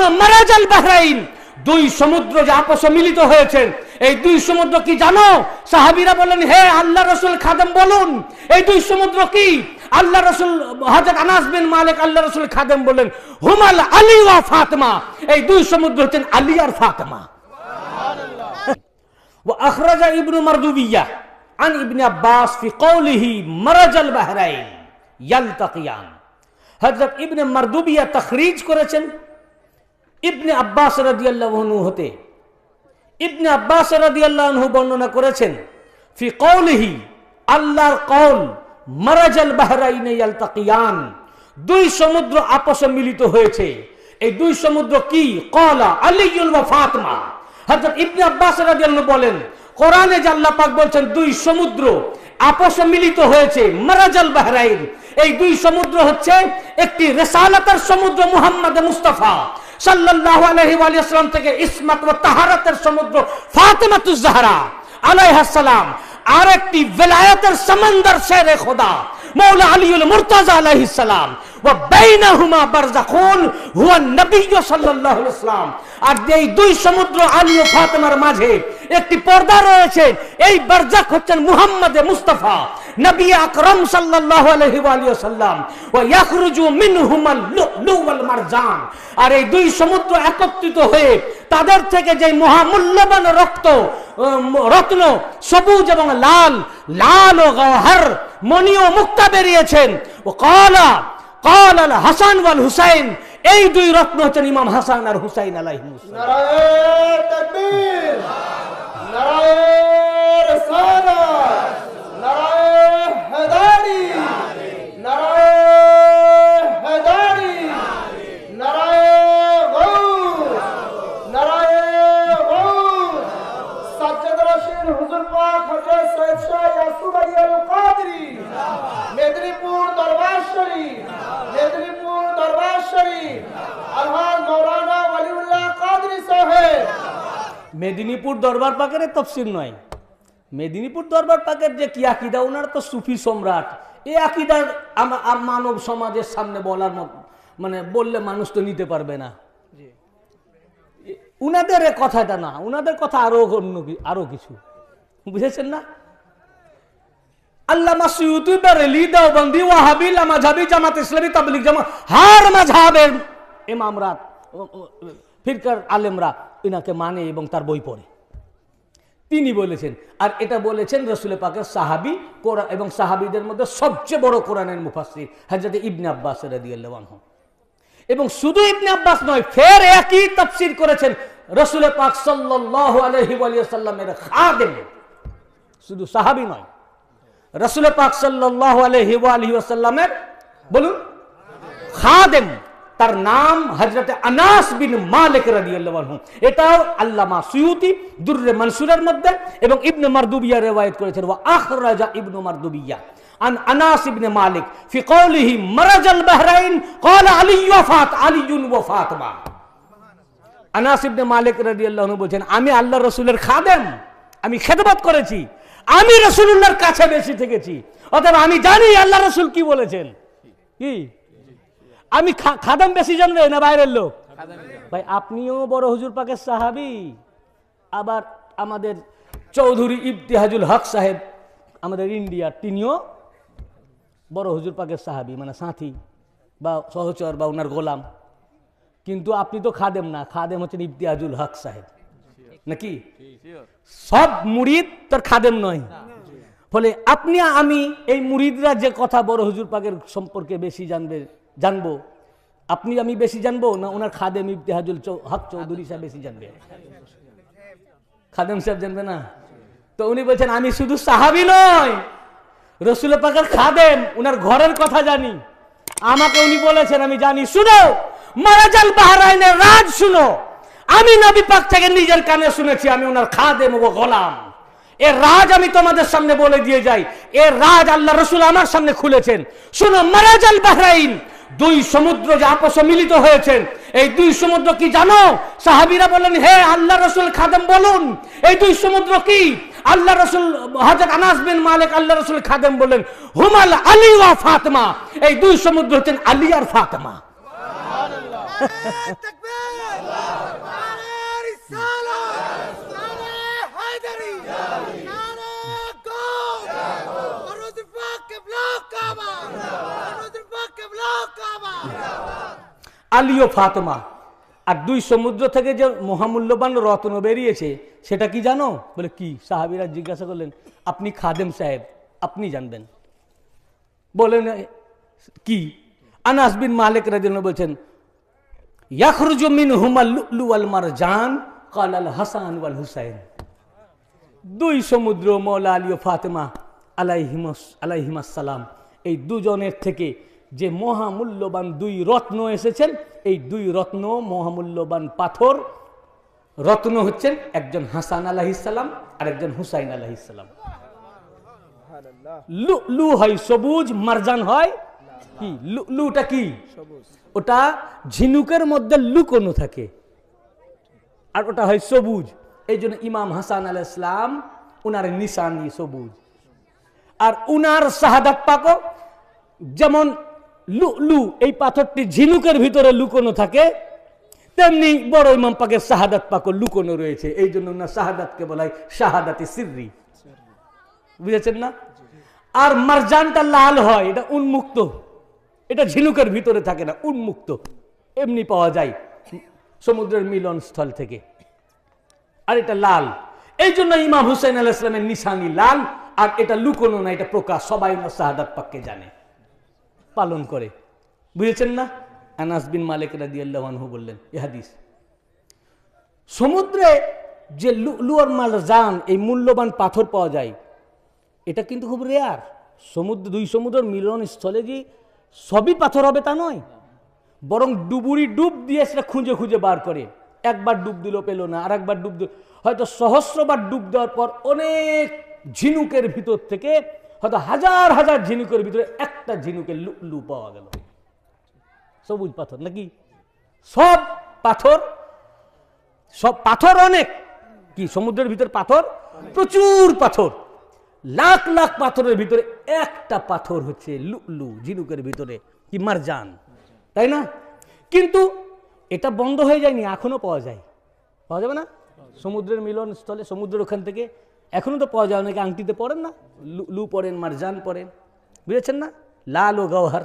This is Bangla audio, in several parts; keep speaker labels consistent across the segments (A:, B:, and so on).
A: শুনো মারাজাল বাহরাইন দুই সমুদ্র যে আপসে মিলিত হয়েছে এই দুই সমুদ্র কি জানো সাহাবীরা বলেন হে আল্লাহ রসুল খাদেম বলুন এই দুই সমুদ্র কি আল্লাহ রসুল হজরত আনাস বিন মালিক আল্লাহ রসুল খাদেম বলেন হুমাল আলী ওয়া ফাতেমা এই দুই সমুদ্র হচ্ছেন আলী আর ফাতেমা وأخرج ابن مردوبية عن ابن عباس في قوله مرج البحرين يلتقيان হযরত ইবনে মারদুবিয়া তাখরিজ করেছেন ইবনে আব্বাস রাদিয়াল্লাহু হতে। ইবনে আব্বাস রাদিয়াল্লাহু আনহু বর্ণনা করেছেন, ফি কওলিহি, আল্লাহর কওল, মারাজাল বাহরাইনে ইয়ালতাকিয়ান। দুই সমুদ্র আপসে মিলিত হয়েছে। এই দুই সমুদ্র কি? কলা আলিয়ুল ওয়া ফাতিমা। হযরত ইবনে আব্বাস রাদিয়াল্লাহু বলেন, কোরআনে যে আল্লাহ পাক বলছেন, দুই সমুদ্র আপসে মিলিত হয়েছে, মারাজাল বাহরাইন। এই দুই সমুদ্র হচ্ছে একটি রেসালাতের সমুদ্র মুহাম্মদ মুস্তাফা। সাল্লাল্লাহু আলাইহি ওয়া থেকে ইসমাত ও তাহারাতের সমুদ্র ফাতেমাতুজ জাহরা আলাইহিস সালাম। আর একটি বেলায়েতের সমন্দর শেরে খোদা, মৌলা আলীউল মুর্তাজা আলাইহিস সালাম। ওয়া বাইনাহুমা বারজাখুন হুয়া নবী সাল্লাল্লাহু আলাইহি ওয়াসাল্লাম আর এই দুই সমুদ্র আলী ও ফাতেমার মাঝে একটি পর্দা রয়েছে। এই বারজাখ হচ্ছেন মুহাম্মদে মুস্তাফা। নবী আকরাম সাল্লাল্লাহু আলাইহি ওয়া ওয়াসাল্লাম, ওয়া ইয়াখরুজু মিনহুমাল লুলু ওয়াল মারজান আর এই দুই সমুদ্র একত্রিত হয়ে তাদের থেকে যে মহামূল্যবান রক্ত রত্ন সবুজ এবং লাল লাল ও গহর মণি ও মুক্তা বেরিয়েছেন। ও কলা আল হাসান ওয়াল হুসাইন, এই দুই রত্ন হচ্ছেন ইমাম হাসান আর হুসাইন আলাইহিস
B: নারায়ে তাকবীর, নারায়ে রিসালাত নারায়ে হেদারি নারায়ে হেদারি নারায়ে গৌস নারায়ে গৌস সাজ্জাদ রশিদ হুজুর পাক হযরত সৈয়দ শাহ ইয়াসুব আলী আল কাদরি মেদিনীপুর দরবার শরীফ মেদিনীপুর দরবার শরীফ আলহাজ মৌলানা ওয়ালিউল্লাহ কাদরি সাহেব
A: মেদিনীপুর দরবার পাকের তফসিল নয়। মেদিনীপুর দরবার পাকের যে কি আকিদা ওনার তো সুফি সম্রাট। এই আকিদার আম- মানব সমাজের সামনে বলার মত মানে বললে মানুষ তো নিতে পারবে না। উনাদের কথাটা না উনাদের কথা আরও অন্য আরও কিছু। বুঝেছেন না? আল্লামা সুয়ুতি বেরেলি দেওবন্দি ওয়াহাবি মাঝহাবি জামাত ইসলামী তাবলিগ জামা হার মাঝহাবের ইমামরা ফিরকার আলেমরা ইনাকে মানে এবং তার বই পড়ে। তিনি বলেছেন, আর এটা বলেছেন রসুল পাকের সাহাবি কোরআন এবং সাহাবিদের মধ্যে সবচেয়ে বড় কোরআনের মুফাসির হাজরত ইবনে আব্বাস রাদিয়াল্লাহু এবং শুধু ইবনে আব্বাস নয়, ফের একই তাফসীর করেছেন রসুল পাক সাল্লাল্লাহু আলাইহি ওয়া সাল্লামের খাদেম। শুধু সাহাবি নয় রসুল পাক ওয়া আলিহি ওয়াসাল্লামের, বলুন, খাদেম। তার নাম হযরত আনাস বিন মালিক রাদিয়াল্লাহু আনহু এটাও আল্লামা সুয়ুতি দুররে মনসুরের মধ্যে এবং ইবনে মারদুবিয়া রিওয়ায়াত করেছেন ওয়া আখরাজা ইবনে মারদুবিয়া عن اناس بن مالك في قوله مرج البحرين قال علي وفات علي وفاطمه আনাস ইবনে মালিক রাদিয়াল্লাহু আনহু বলছেন আমি আল্লাহ রসুলের খাদেম আমি খেদমত করেছি আমি রসুলুল্লাহর কাছে বেশি থেকেছি অতএব আমি জানি আল্লাহ রসুল কি বলেছেন কি আমি খাদেম বেশি জানবে না বাইরের লোক? ভাই আপনিও বড় হুজুর পাকের সাহাবি। আবার আমাদের চৌধুরী ইবতিহাজুল হক সাহেব আমাদের ইন্ডিয়ার তিনিও বড় হুজুর পাকের সাহাবি মানে সাথী বা সহচর বা ওনার গোলাম। কিন্তু আপনি তো খাদেম না খাদেম হচ্ছেন ইবতিয়াজুল হক সাহেব। নাকি? সব মুরিদ তোর খাদেম নয়। ফলে আপনি আমি এই মুরিদরা যে কথা বড় হুজুর পাকের সম্পর্কে বেশি জানবে জানব। আপনি আমি বেশি জানব না ওনার খাদেম ইবতেহাজুল চৌ- হক চৌধুরী সাহেব বেশি জানবে? খাদেম সাহেব জানবে না? তো উনি বলছেন, আমি শুধু সাহাবি নয় রসুল পাকের খাদেম ওনার ঘরের কথা জানি। আমাকে উনি বলেছেন, আমি জানি। শুনো, মারাজাল বাহরাইনের রাজ শুনো। আমি নবী পাক থেকে নিজের কানে শুনেছি, আমি ওনার খাদেম ও গোলাম। এর রাজ আমি তোমাদের সামনে বলে দিয়ে যাই। এর রাজ আল্লাহ রসুল আমার সামনে খুলেছেন। শুনো, মারাজাল বাহরাইন দুই সমুদ্র যে আপসে মিলিত হয়েছেন, এই দুই সমুদ্র কি জানো? সাহাবিরা বলেন, হে আল্লাহ রসুল খাদেম, বলুন, এই দুই সমুদ্র কি? আল্লাহ রসুল হজরত আনাস বিন মালিক আল্লাহ রসুল খাদেম বললেন হুমাল আলী ওয়া ফাতেমা। এই দুই সমুদ্র হচ্ছেন আলী আর ফাতেমা। আলী ও ফাতেমা। আর দুই সমুদ্র থেকে যে মহামূল্যবান রত্ন বেরিয়েছে, সেটা কি জানো? বলে, কি? সাহাবিরা জিজ্ঞাসা করলেন, আপনি খাদেম সাহেব, আপনি জানবেন। বলেন, কি? আনাস বিন মালিক রাদিয়াল্লাহু বলছেন, ইয়াখরুজু মিনহুমাল লুলু ওয়াল মারজান ক্বাল আল হাসান ওয়াল হুসাইন। দুই সমুদ্র, মৌলা আলী ও ফাতেমা, আলাইহিমস আলাইহিমাসালাম এই দুজনের থেকে যে মহামূল্যবান দুই রত্ন এসেছেন এই দুই রত্ন মহামূল্যবান পাথর রত্ন হচ্ছেন একজন হাসান আলাহিসাল্লাম আর একজন হুসাইন আলাহিসাল্লাম লু হয় সবুজ মারজান হয় কি? লুটা কি? ওটা ঝিনুকের মধ্যে লুকোনো থাকে। আর ওটা হয় সবুজ। এই জন্য ইমাম হাসান আল ইসলাম উনার নিশানি সবুজ। আর উনার শাহাদাত পাকো যেমন লু এই পাথরটি ঝিনুকের ভিতরে লুকোনো থাকে, তেমনি বড় ইমাম পাকের শাহাদাত পাকো লুকোনো রয়েছে। এই জন্য উনার শাহাদাতকে বলা হয় শাহাদাতে সিররি। বুঝেছেন না? আর মারজানটা লাল হয়, এটা উন্মুক্ত। এটা ঝিনুকের ভিতরে থাকে না, উন্মুক্ত। এমনি পাওয়া যায় সমুদ্রের মিলন স্থল থেকে। আর এটা লাল। এই জন্য ইমাম হুসেন আল ইসলামের নিশানি লাল, আর এটা লুকোনো না, এটা প্রকাশ। সবাই ওনার শাহাদাত পাককে জানে। পালন করে। বুঝেছেন না? আনাস বিন মালিক রাদি আল্লাহু বললেন, এ হাদিস, সমুদ্রে যে লুয়ার মাল যান এই মূল্যবান পাথর পাওয়া যায়, এটা কিন্তু খুব রেয়ার সমুদ্র, দুই সমুদ্রের মিলন স্থলে যে সবই পাথর হবে তা নয়, বরং ডুবুরি ডুব দিয়ে সেটা খুঁজে খুঁজে বার করে। একবার ডুব দিল, পেল না আর একবার ডুব দিল। হয়তো সহস্রবার ডুব দেওয়ার পর অনেক ঝিনুকের ভিতর থেকে হয়তো হাজার হাজার ঝিনুকের ভিতরে একটা ঝিনুকের লু লু পাওয়া গেল। সবুজ পাথর, নাকি? সব পাথর সব পাথর অনেক। কি, সমুদ্রের ভিতর পাথর? প্রচুর পাথর। লাখ লাখ পাথরের ভিতরে একটা পাথর হচ্ছে লুলু ঝিনুকের ভিতরে, কি মারজান। তাই না? কিন্তু এটা বন্ধ হয়ে যায়নি, এখনও পাওয়া যায়। পাওয়া যাবে না? সমুদ্রের মিলন স্থলে সমুদ্রের ওখান থেকে এখনও তো পাওয়া যায় অনেকে আংটিতে পড়েন না? লু- লু পড়েন মারজান পড়েন বুঝেছেন না? লাল ও গওহার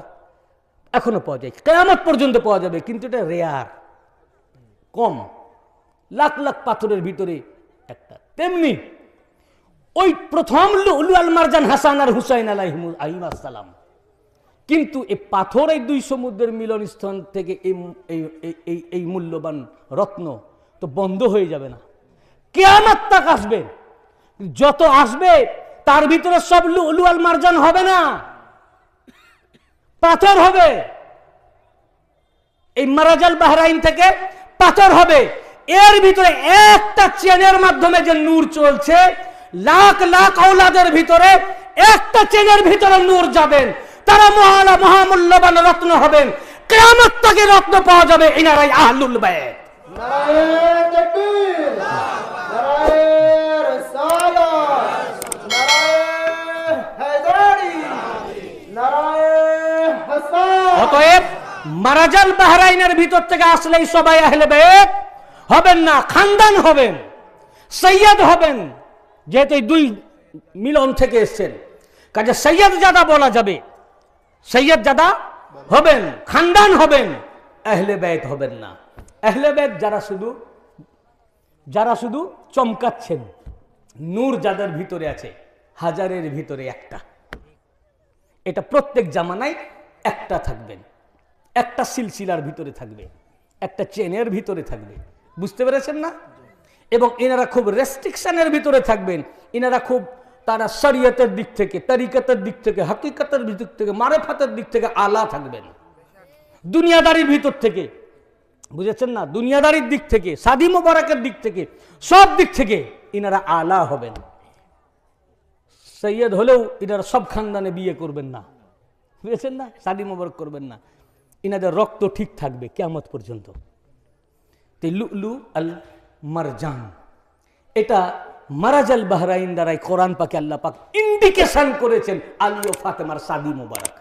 A: এখনও পাওয়া যায়। কেয়ামত পর্যন্ত পাওয়া যাবে, কিন্তু এটা রেয়ার কম। লাখ লাখ পাথরের ভিতরে একটা। তেমনি ওই প্রথম লুলু আল মারজান হাসান আর হুসাইন আলাইহিমাসালাম কিন্তু এই পাথর, এই দুই সমুদ্রের মিলন স্থান থেকে এই এই- মূল্যবান রত্ন তো বন্ধ হয়ে যাবে না। কেয়ামত তাক আসবে। যত আসবে, তার ভিতরে সব লুলু আল মারজান হবে না। পাথর হবে। এই মারাজাল বাহরাইন থেকে পাথর হবে। এর ভিতরে একটা চেনের মাধ্যমে যে নূর চলছে, লাখ লাখ ঔলাদের ভিতরে একটা চেনের ভিতরে নূর যাবেন। তারা মহালা মহামূল্যবান রত্ন হবেন। কেয়ামত থেকে রত্ন পাওয়া যাবে ইনারাই আহলুল বাইত
B: নারায়ে তাকবীর নারায়ে রিসালাত নারায়ে হায়দারি নারায়ে হাসান
A: অতএব মারাজাল বাহরাইনের ভিতর থেকে আসলেই সবাই আহলে বেত। হবেন না, খানদান হবেন, সৈয়দ হবেন, যেহেতু দুই মিলন থেকে এসছেন। কাজে সৈয়দ জাদা বলা যাবে। সৈয়দ জাদা হবেন, খানদান হবেন, আহলে বেত হবেন না। আহলে বেত যারা শুধু যারা শুধু চমকাচ্ছেন, নূর যাদের ভিতরে আছে, হাজারের ভিতরে একটা। এটা প্রত্যেক জামানায় একটা থাকবেন। একটা সিলসিলার ভিতরে থাকবে, একটা চেনের ভিতরে থাকবে। বুঝতে পেরেছেন না? এবং এনারা খুব রেস্ট্রিকশনের ভিতরে থাকবেন। এনারা খুব তারা শরীয়তের দিক থেকে, তরিকতের দিক থেকে, হাকিকতের দিক থেকে, মারেফাতের দিক থেকে আলা থাকবেন। দুনিয়াদারির ভিতর থেকে, বুঝেছেন না? দুনিয়াদারির দিক থেকে, সাদি মোবারকের দিক থেকে, সব দিক থেকে ইনারা আলা হবেন। সৈয়দ হলেও এনারা সব খানদানে বিয়ে করবেন না। বুঝেছেন না? সাদি মোবারক করবেন না। ইনাদের রক্ত ঠিক থাকবে কেমত পর্যন্ত। তে লু আল মারজান। এটা মারাজাল বাহরাইন দ্বারাই কোরআন পাকে আল্লাহ পাক ইন্ডিকেশন করেছেন আলিও ফাতেমার সাদি মোবারক।